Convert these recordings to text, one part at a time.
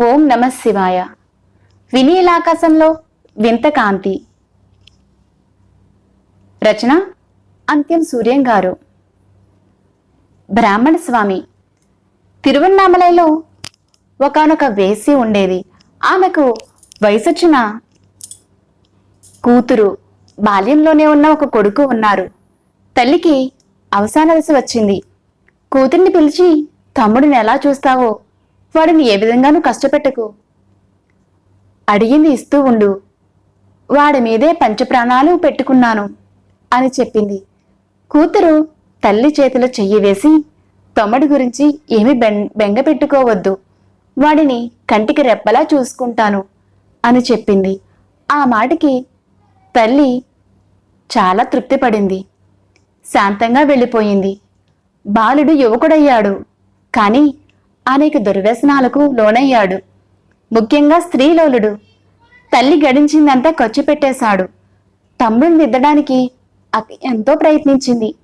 ఓం నమ శివాయ. వినీలాకాశంలో వింత కాంతి. రచన అంత్యం సూర్యం గారు. బ్రాహ్మణ స్వామి తిరువన్నామలలో ఒకానొక వేసి ఉండేది. ఆమెకు వయసొచ్చిన కూతురు బాల్యంలోనే ఉన్న ఒక కొడుకు ఉన్నారు. తల్లికి అవసాన దశ వచ్చింది. కూతుర్ని పిలిచి తమ్ముడిని ఎలా చూస్తావో? వాడిని ఏ విధంగానూ కష్టపెట్టకు. అడిగింది ఇస్తూ ఉండు. వాడి మీదే పంచప్రాణాలు పెట్టుకున్నాను అని చెప్పింది. కూతురు తల్లి చేతిలో చెయ్యి వేసి తమ్ముడి గురించి ఏమి బెం- బెంగ పెట్టుకోవద్దు. వాడిని కంటికి రెప్పలా చూసుకుంటాను అని చెప్పింది. ఆ మాటకి తల్లి చాలా తృప్తిపడింది. శాంతంగా వెళ్ళిపోయింది. బాలుడు యువకుడయ్యాడు. కానీ అనేక దుర్వ్యసనాలకు లోనయ్యాడు. ముఖ్యంగా స్త్రీలోలుడు. తల్లి గడించిందంతా ఖర్చు పెట్టేశాడు. తమ్ముడిని దిద్దడానికి అక్క ఎంతో ప్రయత్నించింది.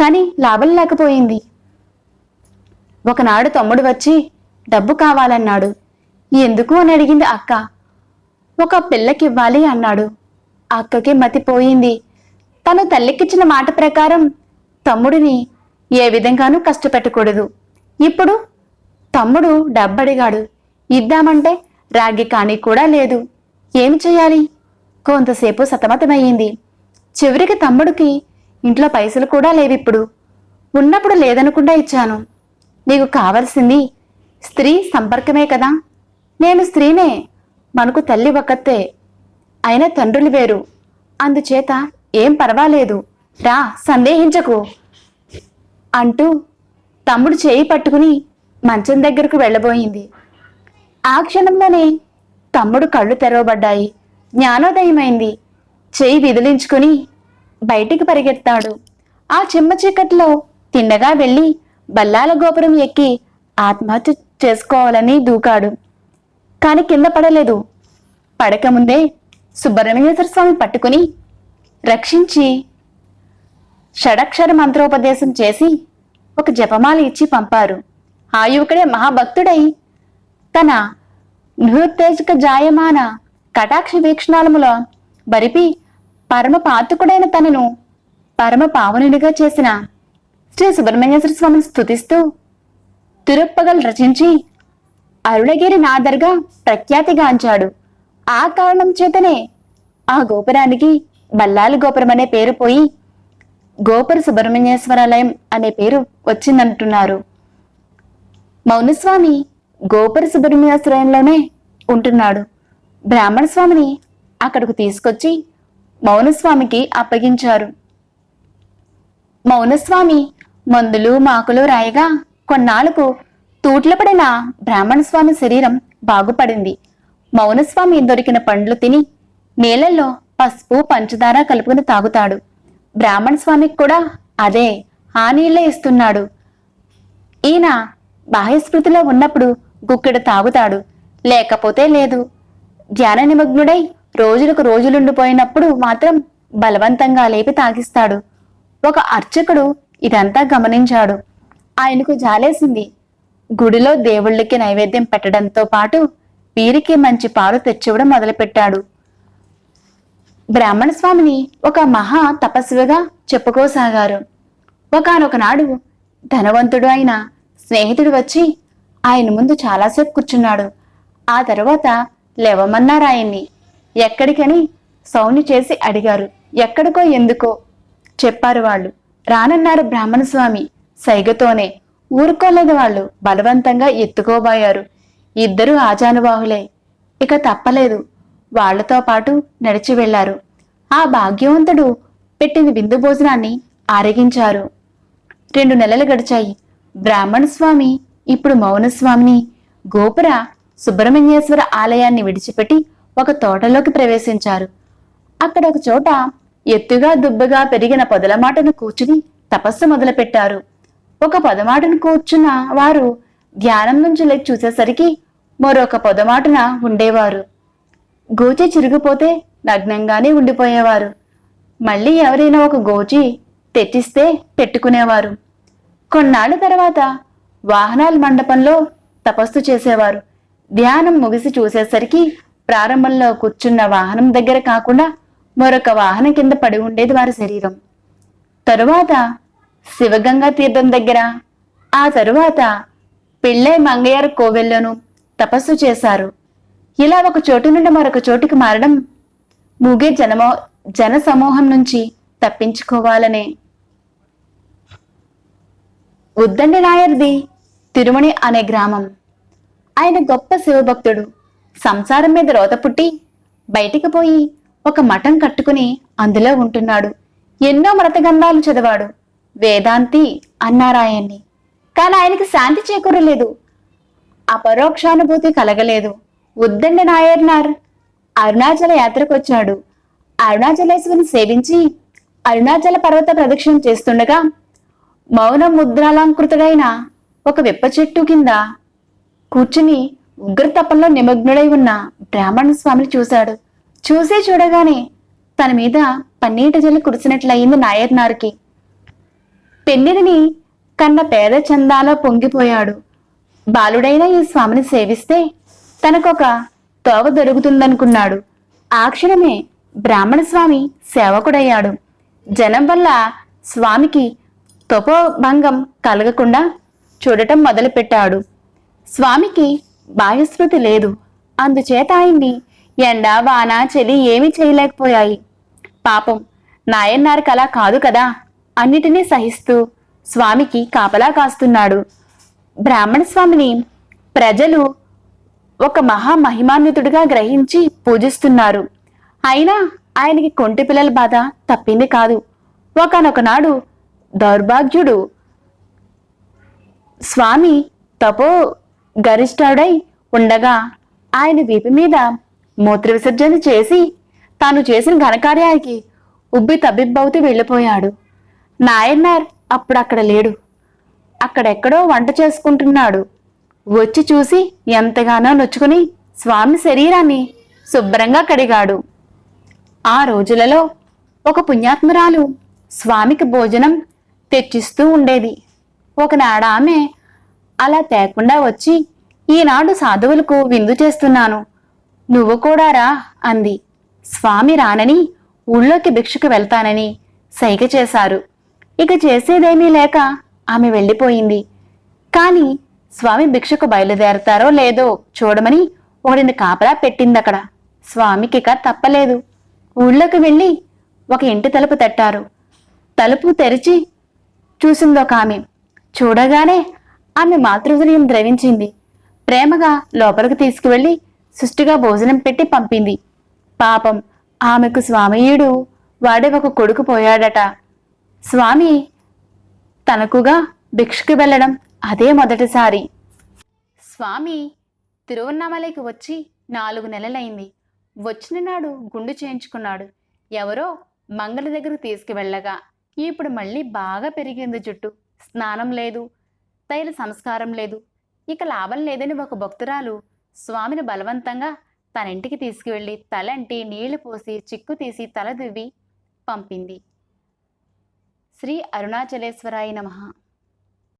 కానీ లాభం లేకపోయింది. ఒకనాడు తమ్ముడు వచ్చి డబ్బు కావాలన్నాడు. ఎందుకు? అని అడిగింది అక్క. ఒక పిల్లకివ్వాలి అన్నాడు. అక్కకి మతిపోయింది తను తల్లికిచ్చిన మాట ప్రకారం తమ్ముడిని ఏ విధంగానూ కష్టపెట్టకూడదు. ఇప్పుడు తమ్ముడు డబ్బడిగాడు. ఇద్దామంటే రాగి కానీ కూడా లేదు. ఏమి చేయాలి? కొంతసేపు సతమతమయ్యింది. చివరికి తమ్ముడికి ఇంట్లో పైసలు కూడా లేవిప్పుడు. ఉన్నప్పుడు లేదనకుండా ఇచ్చాను. నీకు కావలసింది స్త్రీ సంపర్కమే కదా. నేను స్త్రీనే. మనకు తల్లి ఒక్కతే. అయినా తండ్రులు వేరు. అందుచేత ఏం పర్వాలేదు. రా సందేహించకు. అంటూ తమ్ముడు చేయి పట్టుకుని మంచం దగ్గరకు వెళ్ళబోయింది. ఆ క్షణంలోనే తమ్ముడు కళ్ళు తెరవబడ్డాయి. జ్ఞానోదయమైంది. చేయి విదిలించుకుని బయటికి పరిగెత్తాడు. ఆ చిమ్మ చీకట్లో తిన్నగా వెళ్ళి బల్లాల గోపురం ఎక్కి ఆత్మహత్య చేసుకోవాలని దూకాడు. కాని కింద పడలేదు. పడకముందే సుబ్రహ్మణ్యేశ్వర స్వామి పట్టుకుని రక్షించి షడక్షర మంత్రోపదేశం చేసి ఒక జపమాల ఇచ్చి పంపారు. ఆ యువకుడే మహాభక్తుడై. తన నృత్తేజక జాయమాన కటాక్ష వీక్షణాలముల బరిపి పరమ పాతుకుడైన తనను పరమ పావనునిగా చేసిన శ్రీ సుబ్రహ్మణ్యేశ్వర స్వామిని స్థుతిస్తూ తిరుప్పగల్ రచించి అరుణగిరి నాదర్గా ప్రఖ్యాతిగాంచాడు ఆ కారణం చేతనే ఆ గోపురానికి బల్లాలి గోపురం అనే పేరు పోయి గోపుర సుబ్రహ్మణ్యేశ్వరాలయం అనే పేరు వచ్చిందంటున్నారు. మౌనస్వామి గోపుర సుబ్రహ్మణ్యాశ్రయంలోనే ఉంటున్నాడు. బ్రాహ్మణ స్వామిని అక్కడకు తీసుకొచ్చి మౌనస్వామికి అప్పగించారు. మౌనస్వామి మందులు మాకులు రాయగా కొన్నాళ్ళకు తూట్లపడిన బ్రాహ్మణస్వామి బ్రాహ్మణ స్వామి శరీరం బాగుపడింది. మౌనస్వామి దొరికిన పండ్లు తిని నీళ్ళల్లో పసుపు పంచదార కలుపుకుని తాగుతాడు. బ్రాహ్మణ స్వామికి కూడా అదే ఆ నీళ్ళే ఇస్తున్నాడు. ఈయన బాహ్యస్మృతిలో ఉన్నప్పుడు గుక్కెడు తాగుతాడు. లేకపోతే లేదు. ధ్యాన నిమగ్నుడై రోజులకు రోజులుండిపోయినప్పుడు మాత్రం బలవంతంగా లేపి తాగిస్తాడు. ఒక అర్చకుడు ఇదంతా గమనించాడు. ఆయనకు జాలేసింది. గుడిలో దేవుళ్ళకి నైవేద్యం పెట్టడంతో పాటు వీరికి మంచి పాలు తెచ్చివ్వడం మొదలుపెట్టాడు. బ్రాహ్మణ స్వామిని ఒక మహా తపస్విగా చెప్పుకోసాగారు. ఒకనొకనాడు ధనవంతుడు అయిన స్నేహితుడు వచ్చి ఆయన ముందు చాలాసేపు కూర్చున్నాడు. ఆ తర్వాత లేవమన్నారు ఆయన్ని. ఎక్కడికని? సౌని చేసి అడిగారు. ఎక్కడికో ఎందుకో? చెప్పారు వాళ్ళు. రానన్నారు బ్రాహ్మణ స్వామి సైగతోనే. ఊరుకోలేదు వాళ్ళు. బలవంతంగా ఎత్తుకోబోయారు. ఇద్దరు ఆజానుబాహులే. ఇక తప్పలేదు. వాళ్ళతో పాటు నడిచి వెళ్ళారు ఆ భాగ్యవంతుడు పెట్టిన విందు భోజనాన్ని ఆరగించారు. రెండు నెలలు గడిచాయి. బ్రాహ్మణ స్వామి ఇప్పుడు మౌనస్వామిని గోపుర సుబ్రహ్మణ్యేశ్వర ఆలయాన్ని విడిచిపెట్టి ఒక తోటలోకి ప్రవేశించారు. అక్కడ ఒక చోట ఎత్తుగా దుబ్బగా పెరిగిన పొదలమాటను కూర్చుని తపస్సు మొదలుపెట్టారు. ఒక పొదమాటను కూర్చున్న వారు ధ్యానం నుంచి లేచి చూసేసరికి మరొక పొదమాటన ఉండేవారు. గోచి చిరిగిపోతే నగ్నంగానే ఉండిపోయేవారు. మళ్ళీ ఎవరైనా ఒక గోచి తెచ్చిస్తే పెట్టుకునేవారు. కొన్నాళ్ళ తర్వాత వాహనాల మండపంలో తపస్సు చేసేవారు. ధ్యానం ముగిసి చూసేసరికి ప్రారంభంలో కూర్చున్న వాహనం దగ్గర కాకుండా మరొక వాహనం కింద పడి ఉండేది వారి శరీరం. తరువాత శివగంగా తీర్థం దగ్గర ఆ తరువాత పిళ్ళై మంగయ్యారు కోవెల్లోనూ తపస్సు చేశారు. ఇలా ఒక చోటు నుండి మరొక చోటుకి మారడం ముగే జనమో జన సమూహం నుంచి తప్పించుకోవాలనే ఉద్దండి నాయర్ది తిరుమణి అనే గ్రామం. ఆయన గొప్ప శివభక్తుడు. సంసారం మీద రోత పుట్టి బయటికి పోయి ఒక మఠం కట్టుకుని అందులో ఉంటున్నాడు. ఎన్నో మృతగంధాలు చదివాడు. వేదాంతి అన్నారాయణ్ణి. కానీ ఆయనకి శాంతి చేకూరలేదు. అపరోక్షానుభూతి కలగలేదు. ఉద్దండ నాయర్నార్ అరుణాచల యాత్రకొచ్చాడు అరుణాచలేశ్వరిని సేవించి అరుణాచల పర్వత ప్రదక్షిణ చేస్తుండగా మౌన ముద్రాలంకృతుడైన ఒక విప్ప చెట్టు కింద కూర్చుని ఉగ్రతపంలో నిమగ్నుడై ఉన్న బ్రాహ్మణ స్వామిని చూశాడు. చూసే చూడగానే తన మీద పన్నీటి జల్లు కురిసినట్లయింది నాయర్నార్కి పెన్నిదిని కన్న పేద చందాలో పొంగిపోయాడు. బాలుడైన ఈ స్వామిని సేవిస్తే తనకొక తోవ దొరుకుతుందనుకున్నాడు. ఆ క్షణమే బ్రాహ్మణ స్వామి సేవకుడయ్యాడు. జనం వల్ల స్వామికి తపోభంగం కలగకుండా చూడటం మొదలుపెట్టాడు. స్వామికి బాహ్యస్మృతి లేదు. అందుచేత ఆయన్ని ఎండ వాన చలి ఏమీ చేయలేకపోయాయి. పాపం నాయన్నారికి అలా కాదు కదా అన్నిటినీ సహిస్తూ స్వామికి కాపలా కాస్తున్నాడు. బ్రాహ్మణ స్వామిని ప్రజలు ఒక మహా మహిమాన్వితుడిగా గ్రహించి పూజిస్తున్నారు. అయినా ఆయనకి కొంటి పిల్లల బాధ తప్పింది కాదు. ఒకనొకనాడు దౌర్భాగ్యుడు. స్వామి తపో గరిష్ఠుడై ఉండగా ఆయన వీపు మీద మూత్ర విసర్జన చేసి తాను చేసిన ఘనకార్యానికి ఉబ్బి తబ్బిబ్బవుతూ వెళ్ళిపోయాడు. నాయన్నార్ అప్పుడు అక్కడ లేడు. అక్కడెక్కడో వంట చేసుకుంటున్నాడు. వచ్చి చూసి ఎంతగానో నొచ్చుకుని స్వామి శరీరాన్ని శుభ్రంగా కడిగాడు. ఆ రోజులలో ఒక పుణ్యాత్మరాలు స్వామికి భోజనం తెచ్చిస్తూ ఉండేది. ఒకనాడ ఆమె అలా తేకుండా వచ్చి ఈనాడు సాధువులకు విందు చేస్తున్నాను. నువ్వు కూడా రా అంది. స్వామి రానని ఊళ్ళోకి భిక్షకు వెళ్తానని సైగ చేశారు. ఇక చేసేదేమీ లేక ఆమె వెళ్ళిపోయింది. కాని స్వామి భిక్షకు బయలుదేరతారో లేదో చూడమని ఒకడిని కాపలా పెట్టిందక్కడ. స్వామికిక తప్పలేదు. ఊళ్ళోకి వెళ్ళి ఒక ఇంటి తలుపు తట్టారు. తలుపు తెరిచి చూసింది ఒక ఆమె. చూడగానే ఆమె మాతృహృదయం ద్రవించింది. ప్రేమగా లోపలికి తీసుకువెళ్ళి సుష్టిగా భోజనం పెట్టి పంపింది. పాపం ఆమెకు స్వామయ్యుడు వాడే ఒక కొడుకు పోయాడట. స్వామి తనకుగా భిక్షకు వెళ్ళడం అదే మొదటిసారి. స్వామి తిరువన్నామలైకి వచ్చి నాలుగు నెలలైంది. వచ్చిన నాడు గుండు చేయించుకున్నాడు. ఎవరో మంగళ దగ్గరకు తీసుకువెళ్ళగా. ఇప్పుడు మళ్ళీ బాగా పెరిగింది జుట్టు. స్నానం లేదు తైల సంస్కారం లేదు. ఇక లాభం లేదని ఒక భక్తురాలు స్వామిని బలవంతంగా తన ఇంటికి తీసుకువెళ్ళి తలంటి నీళ్ళు పోసి చిక్కు తీసి తల దువ్వి పంపింది. శ్రీ అరుణాచలేశ్వరాయ నమః.